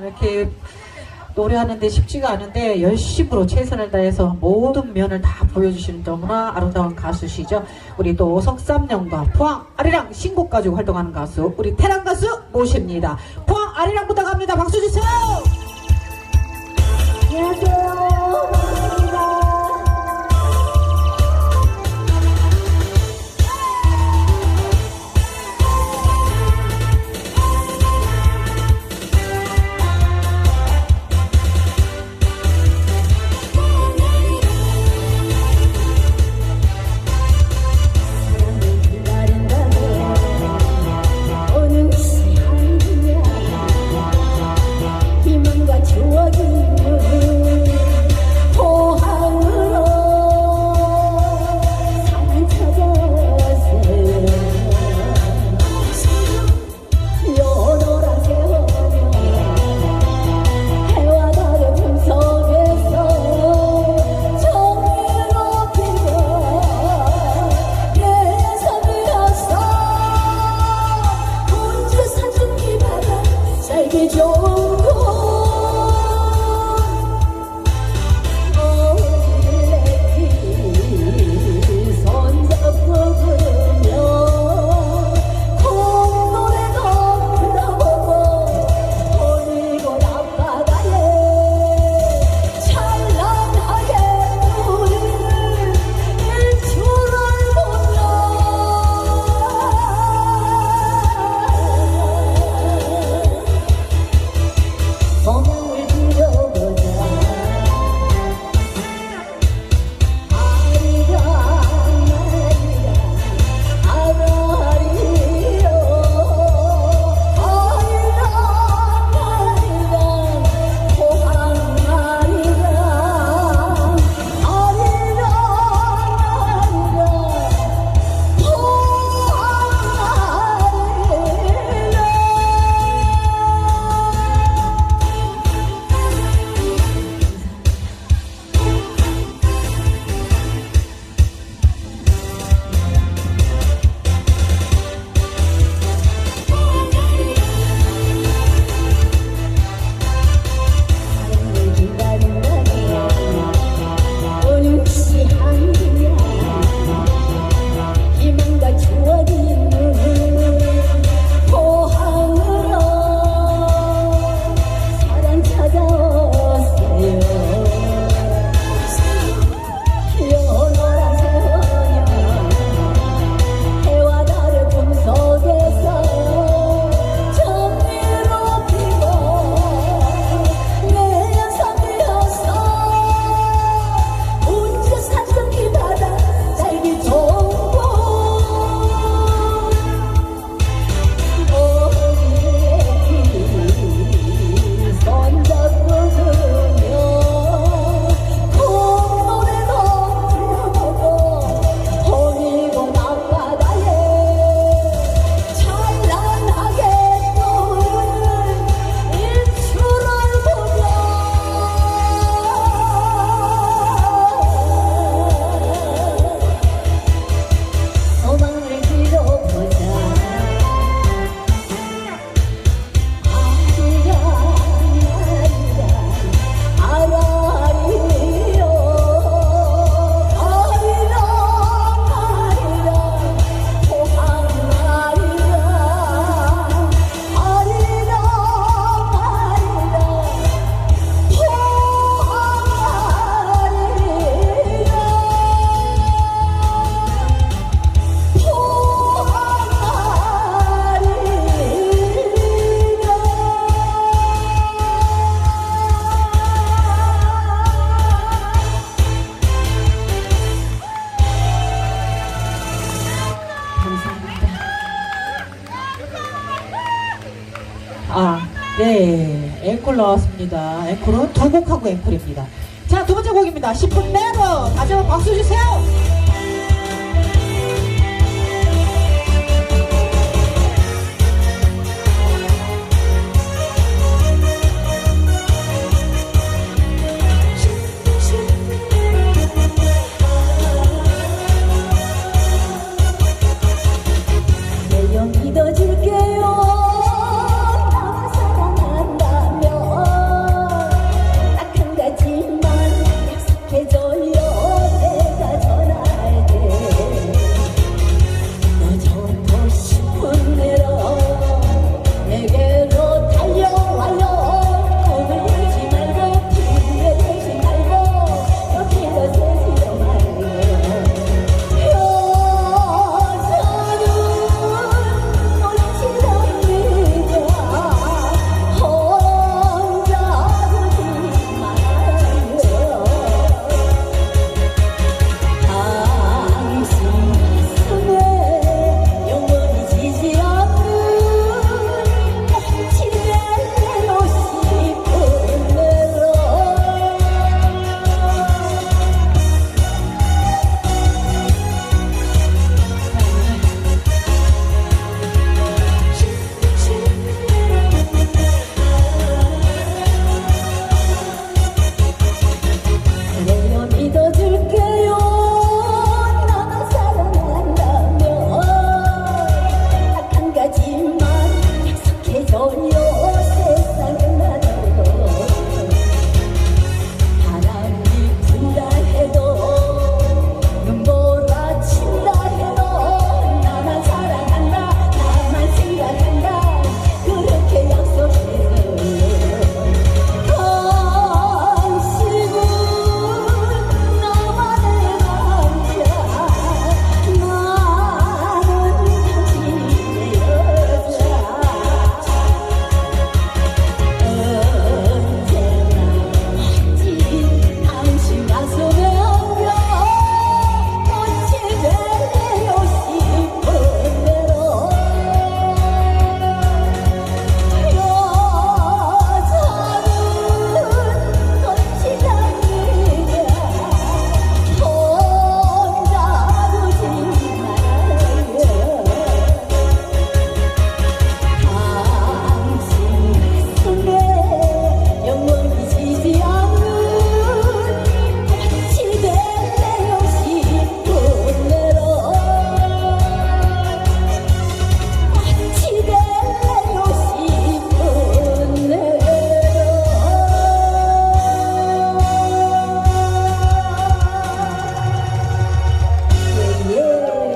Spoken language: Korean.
이렇게 노래하는데 쉽지가 않은데 열심으로 최선을 다해서 모든 면을 다 보여주시는 너무나 아름다운 가수시죠. 우리 또 석삼령과 포항 아리랑 신곡 가지고 활동하는 가수 우리 태랑 가수 모십니다. 포항 아리랑 부탁합니다. 박수 주세요. 你就 앵콜 나왔습니다. 앵콜은 두 곡하고 앵콜입니다. 자, 두 번째 곡입니다. 10분 내로 다시 한번 박수 주세요.